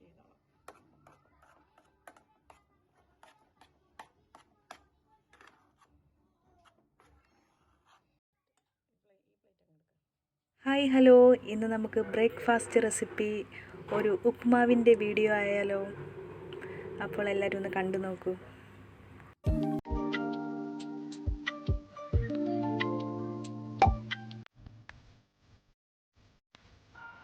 ചെയ്തോളാം. Hi hello ഇന്ന് നമുക്ക് ബ്രേക്ക്ഫാസ്റ്റ് റെസിപ്പി ഒരു ഉപ്മാവിന്റെ വീഡിയോ ആയാലോ. അപ്പോൾ എല്ലാവരും ഒന്ന് കണ്ടു നോക്കൂ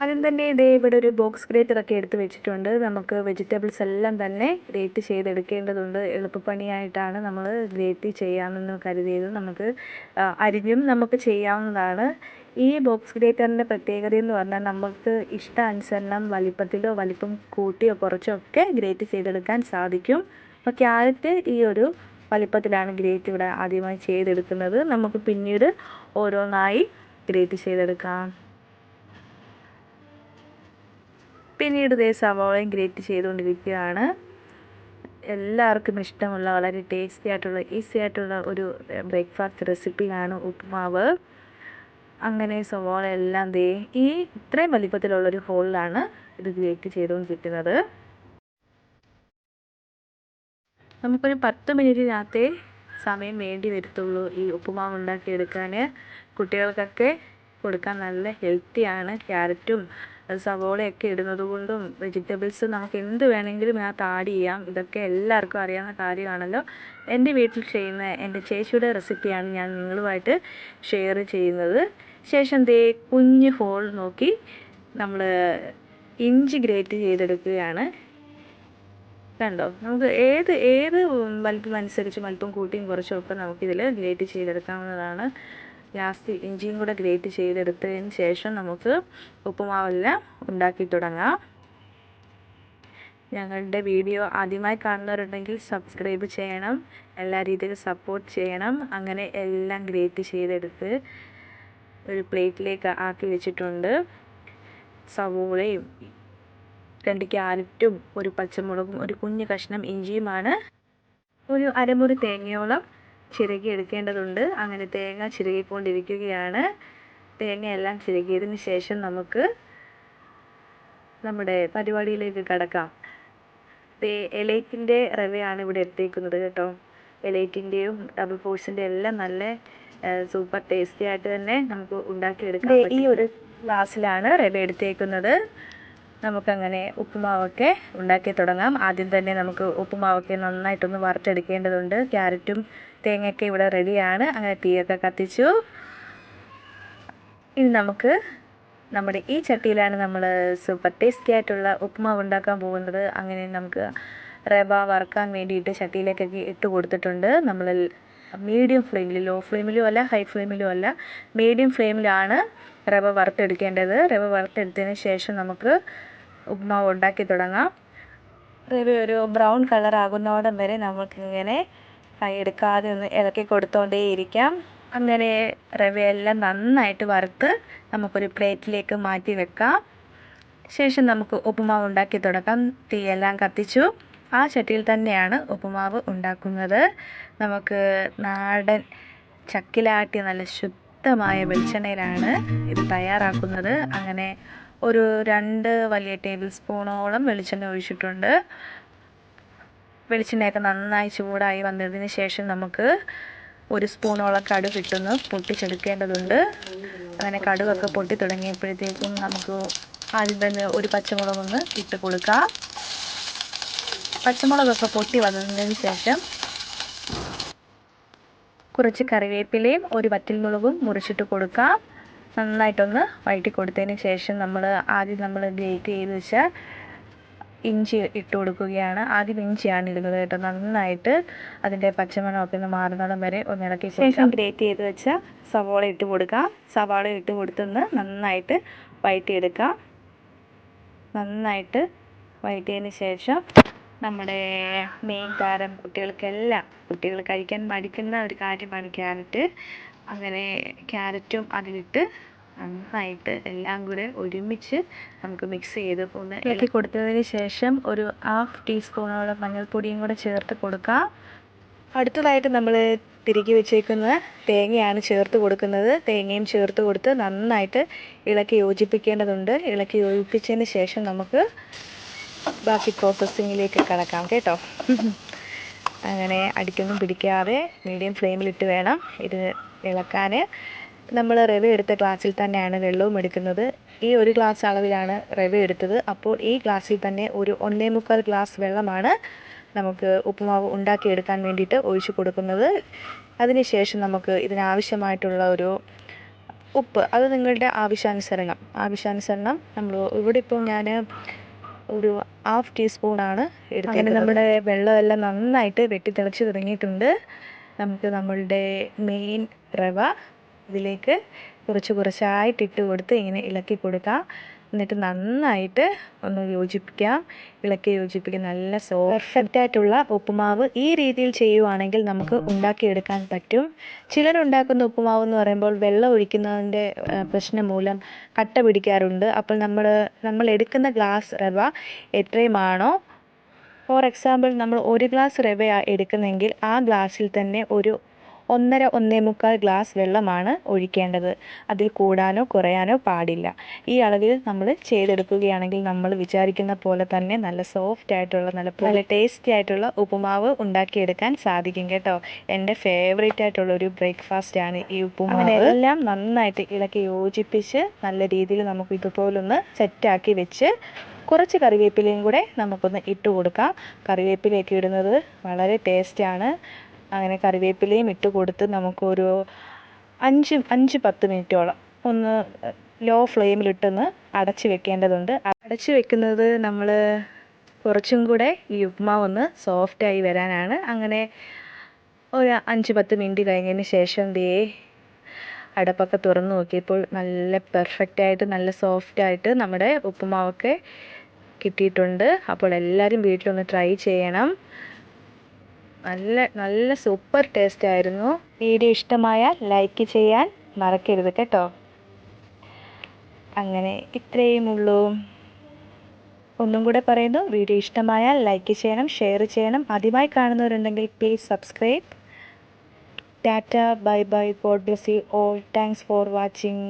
ആദ്യം തന്നെ ഇതേ ഇവിടെ ഒരു ബോക്സ് ഗ്രേറ്റർ ഒക്കെ എടുത്ത് വെച്ചിട്ടുണ്ട്. നമുക്ക് വെജിറ്റബിൾസ് എല്ലാം തന്നെ ഗ്രേറ്റ് ചെയ്തെടുക്കേണ്ടതുണ്ട്. എളുപ്പപ്പണിയായിട്ടാണ് നമ്മൾ ഗ്രേറ്റ് ചെയ്യാമെന്ന് കരുതിയത്. നമുക്ക് അരിഞ്ഞും നമുക്ക് ചെയ്യാവുന്നതാണ്. ഈ ബോക്സ് ഗ്രേറ്ററിന്റെ പ്രത്യേകത എന്ന് പറഞ്ഞാൽ നമുക്ക് ഇഷ്ടാനുസരണം വലിപ്പത്തിലോ വലിപ്പം കൂട്ടിയോ കുറച്ചോ ഒക്കെ ഗ്രേറ്റ് ചെയ്തെടുക്കാൻ സാധിക്കും. അപ്പോൾ ക്യാരറ്റ് ഈ ഒരു വലിപ്പത്തിലാണ് ഗ്രേറ്റ് ഇവിടെ ആദ്യമായി ചെയ്തെടുക്കുന്നത്. നമുക്ക് പിന്നീട് ഓരോന്നായി ഗ്രേറ്റ് ചെയ്തെടുക്കാം. പിന്നീട് ഇതേ സവാളയും ഗ്രേറ്റ് ചെയ്തുകൊണ്ടിരിക്കുകയാണ്. എല്ലാവർക്കും ഇഷ്ടമുള്ള വളരെ ടേസ്റ്റി ആയിട്ടുള്ള ഈസി ആയിട്ടുള്ള ഒരു ബ്രേക്ക്ഫാസ്റ്റ് റെസിപ്പിയാണ് ഉപ്പുമാവ് അങ്ങനെ സവാള എല്ലാം ദേ ഈ ഇത്രയും വലിപ്പത്തിലുള്ളൊരു ഹോളിലാണ് ഇത് ഗ്രേറ്റ് ചെയ്തുകൊണ്ടിരിക്കുന്നത്. നമുക്കൊരു പത്ത് മിനിറ്റിനകത്തെ സമയം വേണ്ടി വരത്തുള്ളൂ ഈ ഉപ്പുമാവ് ഉണ്ടാക്കിയെടുക്കാൻ കുട്ടികൾക്കൊക്കെ കൊടുക്കാൻ നല്ല ഹെൽത്തിയാണ് ക്യാരറ്റും സവോളയൊക്കെ ഇടുന്നത് കൊണ്ടും വെജിറ്റബിൾസ് നമുക്ക് എന്ത് വേണമെങ്കിലും ഇതിനകത്ത് ആഡ് ചെയ്യാം. ഇതൊക്കെ എല്ലാവർക്കും അറിയാവുന്ന കാര്യമാണല്ലോ. എന്റെ വീട്ടിൽ ചെയ്യുന്ന എന്റെ ചേച്ചിയുടെ റെസിപ്പിയാണ് ഞാൻ നിങ്ങളുമായിട്ട് ഷെയർ ചെയ്യുന്നത്. ശേഷം ദേ കുഞ്ഞ് ഹോൾ നോക്കി നമ്മൾ ഇഞ്ചി ഗ്രേറ്റ് ചെയ്തെടുക്കുകയാണ്. കണ്ടോ? നമുക്ക് ഏത് ഏത് വലിപ്പം അനുസരിച്ച് വലിപ്പം കൂട്ടിയും കുറച്ചും ഒക്കെ നമുക്കിതിൽ ഗ്രേറ്റ് ചെയ്തെടുക്കാവുന്നതാണ്. ലാസ്റ്റ് ഇഞ്ചിയും കൂടെ ഗ്രേറ്റ് ചെയ്തെടുത്തതിന് ശേഷം നമുക്ക് ഉപ്പുമാവെല്ലാം ഉണ്ടാക്കി തുടങ്ങാം. ഞങ്ങളുടെ വീഡിയോ ആദ്യമായി കാണുന്നവരുണ്ടെങ്കിൽ സബ്സ്ക്രൈബ് ചെയ്യണം എല്ലാ രീതിയിലും സപ്പോർട്ട് ചെയ്യണം. അങ്ങനെ എല്ലാം ഗ്രേറ്റ് ചെയ്തെടുത്ത് ഒരു പ്ലേറ്റിലേക്ക് ആക്കി വെച്ചിട്ടുണ്ട്. സവോളയും രണ്ട് ക്യാരറ്റും ഒരു പച്ചമുളകും ഒരു കുഞ്ഞു കഷ്ണം ഇഞ്ചിയുമാണ്. ഒരു അരമുറി തേങ്ങയോളം ചിരകി എടുക്കേണ്ടതുണ്ട്. അങ്ങനെ തേങ്ങ ചിരകിക്കൊണ്ടിരിക്കുകയാണ്. തേങ്ങയെല്ലാം ചിരകിയതിന് ശേഷം നമുക്ക് നമ്മുടെ പരിപാടിയിലേക്ക് കടക്കാം. എലൈറ്റിന്റെ റവയാണ് ഇവിടെ എടുത്തേക്കുന്നത് കേട്ടോ. എലൈറ്റിന്റെയും ഡബിൾ പോഴ്സിന്റെ എല്ലാം നല്ല സൂപ്പർ ടേസ്റ്റി ആയിട്ട് തന്നെ നമുക്ക് ഉണ്ടാക്കിയെടുക്കാം ഈ ഒരു ഗ്ലാസ്സിലാണ് റവ എടുത്തേക്കുന്നത്. നമുക്കങ്ങനെ ഉപ്പുമാവൊക്കെ ഉണ്ടാക്കി തുടങ്ങാം. ആദ്യം തന്നെ നമുക്ക് ഉപ്പുമാവൊക്കെ നന്നായിട്ടൊന്ന് വറുത്തെടുക്കേണ്ടതുണ്ട്. ക്യാരറ്റും തേങ്ങയൊക്കെ ഇവിടെ റെഡിയാണ്. അങ്ങനെ തീയൊക്കെ കത്തിച്ചു. ഇനി നമുക്ക് നമ്മുടെ ഈ ചട്ടിയിലാണ് നമ്മൾ സൂപ്പർ ടേസ്റ്റി ആയിട്ടുള്ള ഉപ്പുമാവ് ഉണ്ടാക്കാൻ പോകുന്നത്. അങ്ങനെ നമുക്ക് റവ വറുക്കാൻ വേണ്ടിയിട്ട് ചട്ടിയിലേക്കൊക്കെ ഇട്ട് കൊടുത്തിട്ടുണ്ട്. നമ്മൾ മീഡിയം ഫ്ലെയിമിൽ ലോ ഫ്ലെയിമിലും അല്ല ഹൈ ഫ്ലെയിമിലും അല്ല മീഡിയം ഫ്ലെയിമിലാണ് റവ വറുത്തെടുക്കേണ്ടത്. റവ വറുത്തെടുത്തതിന് ശേഷം നമുക്ക് ഉപ്മാവ് ഉണ്ടാക്കി തുടങ്ങാം. റവ ഒരു ബ്രൗൺ കളർ ആകുന്നോടം വരെ നമുക്കിങ്ങനെ എടുക്കാതെ ഒന്ന് ഇളക്കി കൊടുത്തോണ്ടേയിരിക്കാം. അങ്ങനെ റവയെല്ലാം നന്നായിട്ട് വറുത്ത് നമുക്കൊരു പ്ലേറ്റിലേക്ക് മാറ്റി വെക്കാം. ശേഷം നമുക്ക് ഉപ്പുമാവ് ഉണ്ടാക്കി തുടങ്ങാം. തീയെല്ലാം കത്തിച്ചു. ആ ചട്ടിയിൽ തന്നെയാണ് ഉപ്പുമാവ് ഉണ്ടാക്കുന്നത്. നമുക്ക് നാടൻ ചക്കിലാട്ടിയ നല്ല ശുദ്ധമായ വെളിച്ചെണ്ണയിലാണ് ഇത് തയ്യാറാക്കുന്നത്. അങ്ങനെ ഒരു രണ്ട് വലിയ ടേബിൾ സ്പൂണോളം വെളിച്ചെണ്ണ ഒഴിച്ചിട്ടുണ്ട്. വെളിച്ചെണ്ണയൊക്കെ നന്നായി ചൂടായി വന്നതിന് ശേഷം നമുക്ക് ഒരു സ്പൂണോളം കടുക് ഇട്ടൊന്ന് പൊട്ടിച്ചെടുക്കേണ്ടതുണ്ട്. അങ്ങനെ കടുവൊക്കെ പൊട്ടി തുടങ്ങിയപ്പോഴത്തേക്കും നമുക്ക് ആദ്യം തന്നെ ഒരു പച്ചമുളകൊന്ന് ഇട്ട് കൊടുക്കാം. പച്ചമുളകൊക്കെ പൊട്ടി വന്നതിന് ശേഷം കുറച്ച് കറിവേപ്പിലയും ഒരു വറ്റൽമുളകും മുറിച്ചിട്ട് കൊടുക്കാം. നന്നായിട്ടൊന്ന് വഴറ്റി കൊടുത്തതിന് ശേഷം നമ്മൾ ആദ്യം നമ്മൾ ഗ്രേറ്റ് ചെയ്ത് വെച്ച ഇഞ്ചി ഇട്ട് കൊടുക്കുകയാണ്. ആദ്യം ഇഞ്ചിയാണ് ഇടുന്നത് കേട്ടോ. നന്നായിട്ട് അതിന്റെ പച്ചമണമൊക്കെ ഒന്ന് മാറുന്നോളം വരെ ഒന്ന് ഇളക്കി ശേഷം ഗ്രേറ്റ് ചെയ്ത് വെച്ച സവാള ഇട്ട് കൊടുക്കാം. സവാള ഇട്ട് കൊടുത്തൊന്ന് നന്നായിട്ട് വഴറ്റിയെടുക്കാം. നന്നായിട്ട് വഴറ്റിയതിന് ശേഷം നമ്മുടെ മെയിൻ താരം കുട്ടികൾക്കെല്ലാം കുട്ടികൾ കഴിക്കാൻ മടിക്കുന്ന ഒരു കാര്യമാണ് ക്യാരറ്റ്. അങ്ങനെ ക്യാരറ്റും അതിലിട്ട് നന്നായിട്ട് എല്ലാം കൂടെ ഒരുമിച്ച് നമുക്ക് മിക്സ് ചെയ്ത് ഒന്ന് ഇളക്കി കൊടുത്തതിന് ശേഷം ഒരു ഹാഫ് ടീസ്പൂണോളം മഞ്ഞൾപ്പൊടിയും കൂടെ ചേർത്ത് കൊടുക്കാം. അടുത്തതായിട്ട് നമ്മൾ തിരികെ വെച്ചേക്കുന്ന തേങ്ങയാണ് ചേർത്ത് കൊടുക്കുന്നത്. തേങ്ങയും ചേർത്ത് കൊടുത്ത് നന്നായിട്ട് ഇളക്കി യോജിപ്പിക്കേണ്ടതുണ്ട്. ഇളക്കി യോജിപ്പിച്ചതിന് ശേഷം നമുക്ക് ബാക്കി പ്രോസസ്സിങ്ങിലേക്ക് കിടക്കാം കേട്ടോ. അങ്ങനെ അടിക്കൊന്നും പിടിക്കാതെ മീഡിയം ഫ്ലെയിമിലിട്ട് വേണം ഇത് ഇളക്കാൻ നമ്മൾ റവ എടുത്ത ഗ്ലാസ്സിൽ തന്നെയാണ് വെള്ളവും എടുക്കുന്നത്. ഈ ഒരു ഗ്ലാസ് അളവിലാണ് റവ എടുത്തത്. അപ്പോൾ ഈ ഗ്ലാസ്സിൽ തന്നെ ഒരു ഒന്നേ മുക്കാൽ ഗ്ലാസ് വെള്ളമാണ് നമുക്ക് ഉപ്പുമാവ് ഉണ്ടാക്കിയെടുക്കാൻ വേണ്ടിയിട്ട് ഒഴിച്ചു കൊടുക്കുന്നത്. അതിനുശേഷം നമുക്ക് ഇതിനാവശ്യമായിട്ടുള്ള ഒരു ഉപ്പ് അത് നിങ്ങളുടെ ആവശ്യാനുസരണം. ആവശ്യാനുസരണം നമ്മൾ ഇവിടെ ഇപ്പോൾ ഞാൻ ഒരു ഹാഫ് ടീസ്പൂണാണ് അങ്ങനെ നമ്മുടെ വെള്ളമെല്ലാം നന്നായിട്ട് വെട്ടി തിളച്ച് തുടങ്ങിയിട്ടുണ്ട്. നമുക്ക് നമ്മളുടെ മെയിൻ റവ ഇതിലേക്ക് കുറച്ച് കുറച്ചായിട്ട് ഇട്ട് കൊടുത്ത് ഇങ്ങനെ ഇളക്കി കൊടുക്കാം. എന്നിട്ട് നന്നായിട്ട് ഒന്ന് യോജിപ്പിക്കാം. ഇളക്കി യോജിപ്പിക്കുക. നല്ല പെർഫെക്റ്റ് ആയിട്ടുള്ള ഉപ്പുമാവ് ഈ രീതിയിൽ ചെയ്യുവാണെങ്കിൽ നമുക്ക് ഉണ്ടാക്കിയെടുക്കാൻ പറ്റും. ചിലർ ഉണ്ടാക്കുന്ന ഉപ്പുമാവ് എന്ന് പറയുമ്പോൾ വെള്ളം ഒഴിക്കുന്നതിന്റെ പ്രശ്നം മൂലം കട്ട പിടിക്കാറുണ്ട്. അപ്പോൾ നമ്മൾ നമ്മൾ എടുക്കുന്ന ഗ്ലാസ് റവ എത്രയുമാണോ ഫോർ എക്സാമ്പിൾ നമ്മൾ ഒരു ഗ്ലാസ് റവയാണ് എടുക്കുന്നതെങ്കിൽ ആ ഗ്ലാസ്സിൽ തന്നെ ഒരു ഒന്നര ഒന്നേ മുക്കാൽ ഗ്ലാസ് വെള്ളമാണ് ഒഴിക്കേണ്ടത്. അതിൽ കൂടാനോ കുറയാനോ പാടില്ല. ഈ അളവിൽ നമ്മൾ ചെയ്തെടുക്കുകയാണെങ്കിൽ നമ്മൾ വിചാരിക്കുന്ന പോലെ തന്നെ നല്ല സോഫ്റ്റ് ആയിട്ടുള്ള നല്ല നല്ല ടേസ്റ്റി ആയിട്ടുള്ള ഉപ്പുമാവ് ഉണ്ടാക്കിയെടുക്കാൻ സാധിക്കും കേട്ടോ. എന്റെ ഫേവറേറ്റ് ആയിട്ടുള്ള ഒരു ബ്രേക്ക്ഫാസ്റ്റ് ആണ് ഈ ഉപ്പുമാവ്. എല്ലാം നന്നായിട്ട് ഇളക്കി യോജിപ്പിച്ച് നല്ല രീതിയിൽ നമുക്ക് ഇതുപോലൊന്ന് സെറ്റാക്കി വെച്ച് കുറച്ച് കറിവേപ്പിലയും കൂടെ നമുക്കൊന്ന് ഇട്ട് കൊടുക്കാം കറിവേപ്പിലയൊക്കെ ഇടുന്നത് വളരെ ടേസ്റ്റാണ് അങ്ങനെ കറിവേപ്പിലയും ഇട്ട് കൊടുത്ത് നമുക്കൊരു അഞ്ച് അഞ്ച് പത്ത് മിനിറ്റോളം ഒന്ന് ലോ ഫ്ലെയിമിലിട്ടൊന്ന് അടച്ച് വെക്കേണ്ടതുണ്ട്. അടച്ച് വെക്കുന്നത് നമ്മൾ കുറച്ചും കൂടെ ഈ ഉപ്മാവ് ഒന്ന് സോഫ്റ്റായി വരാനാണ്. അങ്ങനെ ഒരു അഞ്ച് പത്ത് മിനിറ്റ് കഴിഞ്ഞതിന് ശേഷം ദേ അടപ്പൊക്കെ തുറന്ന് നോക്കിയപ്പോൾ നല്ല പെർഫെക്റ്റ് ആയിട്ട് നല്ല സോഫ്റ്റ് ആയിട്ട് നമ്മുടെ ഉപ്പുമാവൊക്കെ കിട്ടിയിട്ടുണ്ട്. അപ്പോൾ എല്ലാവരും വീട്ടിലൊന്ന് ട്രൈ ചെയ്യണം. നല്ല നല്ല സൂപ്പർ ടേസ്റ്റ് ആയിരുന്നു. വീഡിയോ ഇഷ്ടമായാൽ ലൈക്ക് ചെയ്യാൻ മറക്കരുത് കേട്ടോ. അങ്ങനെ ഇത്രയും ഉള്ളൂ. ഒന്നും കൂടെ പറയുന്നു. വീഡിയോ ഇഷ്ടമായാൽ ലൈക്ക് ചെയ്യണം ഷെയർ ചെയ്യണം. ആദ്യമായി കാണുന്നവരുണ്ടെങ്കിൽ please subscribe tata bye bye God bless you all thanks for watching